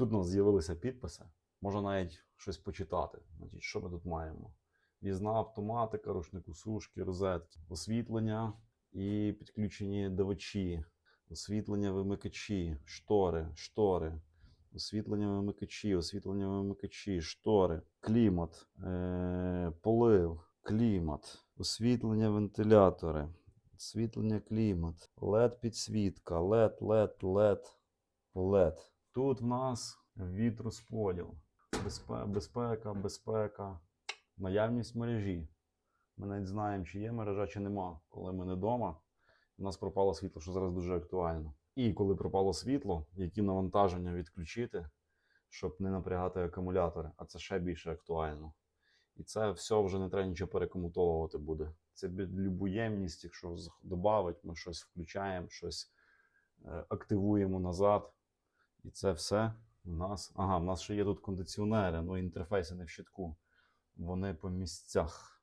Тут у нас з'явилися підписи. Можна навіть щось почитати. Значить, що ми тут маємо? В'їзна автоматика, рушнику сушки, розетки, освітлення і підключені давачі, освітлення вимикачі, штори, штори, освітлення вимикачі, освітлення вимикачі, штори, клімат, е- полив, клімат, освітлення вентилятори, освітлення клімат, LED підсвітка, LED, LED, LED, LED. Тут в нас вітрозподіл, безпека, безпека, наявність мережі. Ми навіть знаємо, чи є мережа, чи нема. Коли ми не вдома, у нас пропало світло, що зараз дуже актуально. І коли пропало світло, які навантаження відключити, щоб не напрягати акумулятори, а це ще більше актуально. І це все вже не треба нічого перекомутовувати буде. Це під любу ємність, якщо додати, ми щось включаємо, щось е, активуємо назад. І це все у нас. Ага, в нас ще є тут кондиціонери, ну інтерфейси не в щитку. Вони по місцях.